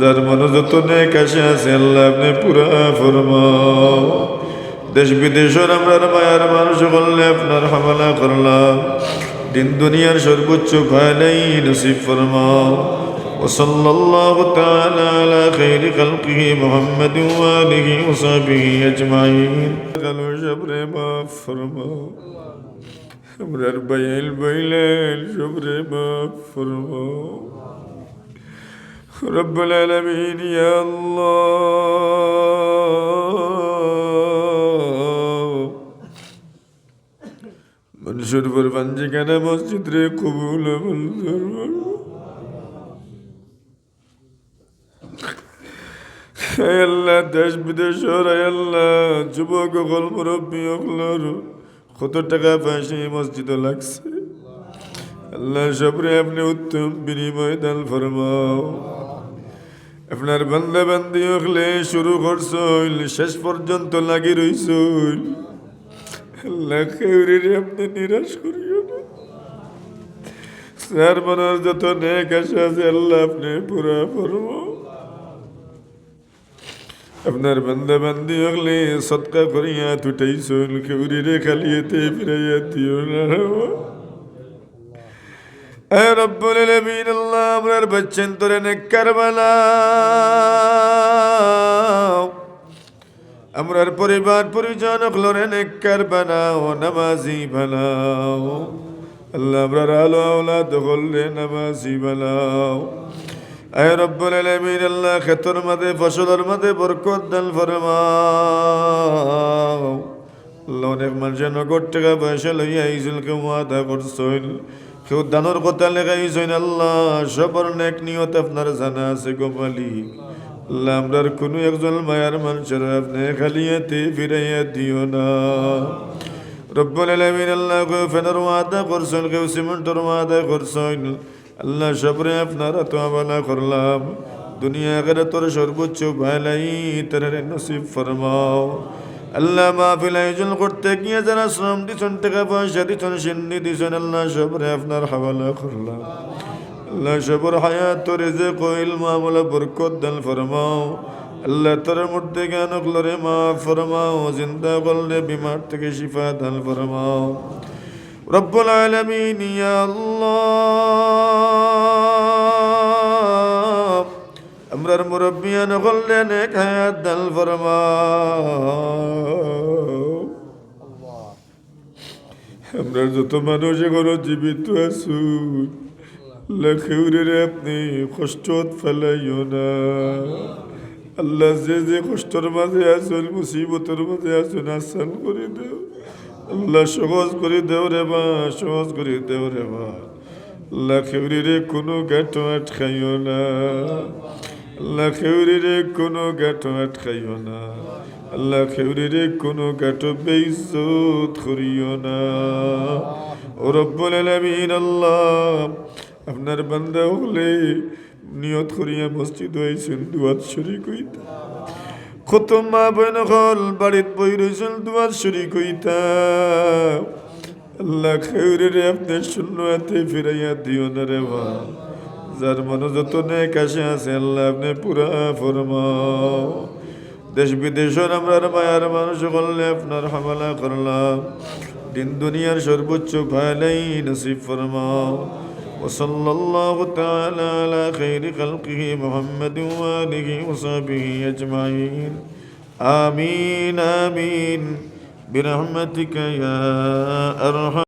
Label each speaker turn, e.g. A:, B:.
A: যার মনে যত নেক আসে আছে আল্লাহ আপনি পুরা ফরমাও দেশ বিদেশের আমরা মায়ার মানুষ করলে আপনার হামালা করলাম দিন দুনিয়ার সর্বোচ্চ ভয় নেই নসিব ফরমাও وصلى الله تعالى على خير خلقه محمد وآله وصحبه أجمعين قالوا جبر ما فرماو امرر بيل بيلين جبر ما فرماو رب العالمين يا الله منشور پر بنجي كان مسجد ري قبول منظور হে আল্লাহ দেশ বিদেশের হে আল্লাহ যুবক হল মুরব্বী হকলর কত টাকা পয়সা এই মসজিদে লাগছে আল্লাহ সবরে আপনি উত্তম বিনিময় দান ফরমাও আপনার বান্দা বান্দি হকলে শুরু করছইল, শেষ পর্যন্ত লাগি রইছইল। আল্লাহ কেউরির আপনি নিরাশ করিও না। স্যার মনের যত নেক আশা আছে, আল্লাহ আপনি পুরা ফরমাও। আপনার বান্দা বান্দি হলে সৎকা করিয়া তুটাই শৈল কেউরি রে খালিয়েতে ফিরাইয়া দিও না। রব্বুল আলামিন, আল্লাহ আমরার বাচ্চান তোরে নেককার বানাও। আমরার পরিবার পরিজন নেককার বানাও, নামাজি বানাও। আল্লাহ আমরার আলো আওলাদ হলরে নামাজি বানাও। আয় রব্বুল আলামিন, আল্লাহ ক্ষেতর মাঝে, ফসলের মাঝে বরকত দান ফরমাও। আল্লাহ অনেক মানুষের নগদ টাকা পয়সা লইয়া আইছিল কেউ আদা করছইল কেউ কথা লেখাইছেন আল্লাহ, সবর নেক নিয়ত আপনার জানা আছে গো মালিক। আল্লাহ, আমরার কোনো একজন মায়ার মানুষের আপনি খালিয়াতে ফিরাইয়া দিও না। রব্বুল আলামিন আল্লাহ কেউ ফেনের ওয়াদা করছেন, কেউ সিমেন্টের ওয়াদা করছেন। আল্লাহ, সবরে আপনারা তো করলাম। দুনিয়া আগে তোর সর্বোচ্চ ভালাই তার নসিব ফরমাও। আল্লাহ মাহফিল আয়োজন করতে গিয়ে যারা শ্রম দিচ্ছেন টাকা পয়সা দিচ্ছেন সিন্নি দিচ্ছেন আল্লাহ সবরে আপনার হাওয়ালা করলাম। আল্লাহ সবর হায়াত তোরে যে কইল মামলা বরকত দান ফরমাও। আল্লাহ তোর মধ্যে জ্ঞান কলরে মা ফরমাও। জিন্দা করলে বিমার থেকে শিফা দান ফরমাও। রব্বুল আলমিন আল্লাহ। আমরার মুরব্বিয়ান করলেন এক হায়াত দাল ফরমাও। আমরার যত মানুষ এখনও জীবিত আসুন লেখেউরে আপনি কষ্ট ফেলাইও না। আল্লাহ যে যে কষ্টর মাঝে আসুন মুসিবতের মাঝে আসুন আসান করে দেও। আল্লাহ সহজ করে দেও রে মা, সহজ করে দেও রে মা। আল্লাহ খেউরি রে কোনো গাঁটো আটকাইও না। আল্লাহ খেউরি রে কোনো গাঁটো আটকাইও না। আল্লাহ খেউরি রে কোনো গাঁটো বেইজত করিও না। ও রব্বুল আলামিন আল্লাহ, আপনার বান্দা হলে নিয়ত করিয়া মসজিদ হয়েছেন দুয়াত শরীক হইতা। কত মা বোন হল বাড়িত বই রয়েছেন দুয়ার শরীক হইতা। আল্লাহ খেউরে রে আপনি শূন্য হাতে ফিরাইয়া দিও না রে মা। যার মনে যত নেক আসে আছে আল্লাহ আপনি পুরা ফরমাও দেশ বিদেশের আমরা মায়ার মানুষ করলে আপনার হামালা করলাম দিন দুনিয়ার সর্বোচ্চ ভয় নেই নসিব ফরমাও وصلى الله تعالى على خير خلقه محمد وآله وصحبه أجمعين آمين آمين برحمتك يا أرحم